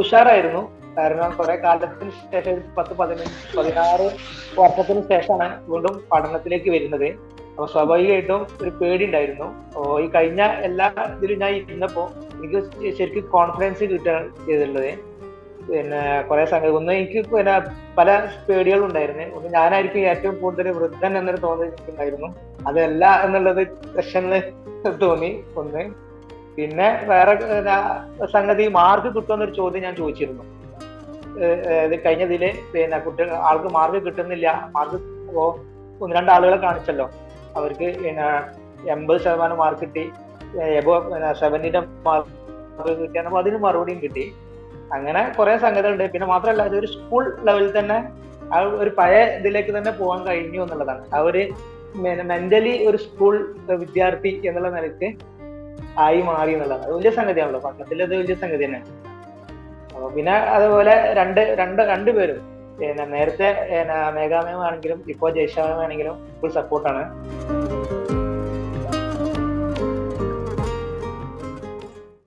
ഉഷാറായിരുന്നു. കാരണം കുറെ കാലത്തിന് ശേഷം പത്ത് പതിനഞ്ച് പതിനാറ് വർഷത്തിന് ശേഷമാണ് വീണ്ടും പഠനത്തിലേക്ക് വരുന്നത്. അപ്പൊ സ്വാഭാവികമായിട്ടും ഒരു പേടി ഉണ്ടായിരുന്നു ഈ കഴിഞ്ഞ എല്ലാ ഇതിലും ഞാൻ ഇരുന്നപ്പോ എനിക്ക് ശരിക്കും കോൺഫിഡൻസ് കിട്ടുകയാണ് ചെയ്തിട്ടുള്ളത്. പിന്നെ കുറെ സംഗതി ഒന്ന് എനിക്ക് പിന്നെ പല പേടികളും ഉണ്ടായിരുന്നു. ഒന്ന് ഞാനായിരിക്കും ഏറ്റവും കൂടുതൽ വൃദ്ധൻ എന്നൊരു തോന്നൽ എനിക്കുണ്ടായിരുന്നു. അതല്ല എന്നുള്ളത് പ്രശ്നം തോന്നി. ഒന്ന് പിന്നെ വേറെ സംഗതി മാർക്ക് കിട്ടുമെന്നൊരു ചോദ്യം ഞാൻ ചോദിച്ചിരുന്നു. കഴിഞ്ഞതിൽ പിന്നെ കുട്ടികൾ ആൾക്ക് മാർക്ക് കിട്ടുന്നില്ല. മാർക്ക് ഒന്ന് രണ്ട് ആളുകളെ കാണിച്ചല്ലോ. അവർക്ക് പിന്നെ എൺപത് ശതമാനം മാർക്ക് കിട്ടി. എബോ മാർക്ക് കിട്ടിയാണ്. അപ്പൊ അതിന് മറുപടിയും കിട്ടി. അങ്ങനെ കുറെ സംഗതികളുണ്ട്. പിന്നെ മാത്രമല്ല അത് ഒരു സ്കൂൾ ലെവലിൽ തന്നെ ആ ഒരു പഴയ ഇതിലേക്ക് തന്നെ പോകാൻ കഴിഞ്ഞു എന്നുള്ളതാണ്. ആ ഒരു മെന്റലി ഒരു സ്കൂൾ വിദ്യാർത്ഥി എന്നുള്ള നിലയ്ക്ക് ആയി മാറി എന്നുള്ളതാണ്. അത് വലിയ സംഗതിയാണല്ലോ. പട്ടണത്തിൽ അത് വലിയ സംഗതി തന്നെ. അപ്പൊ പിന്നെ അതുപോലെ രണ്ട് രണ്ട് രണ്ടുപേരും നേരത്തെ മേഘാമയമാണെങ്കിലും ഇപ്പോ ജയ്ഷാമയാണെങ്കിലും ഫുൾ സപ്പോർട്ടാണ്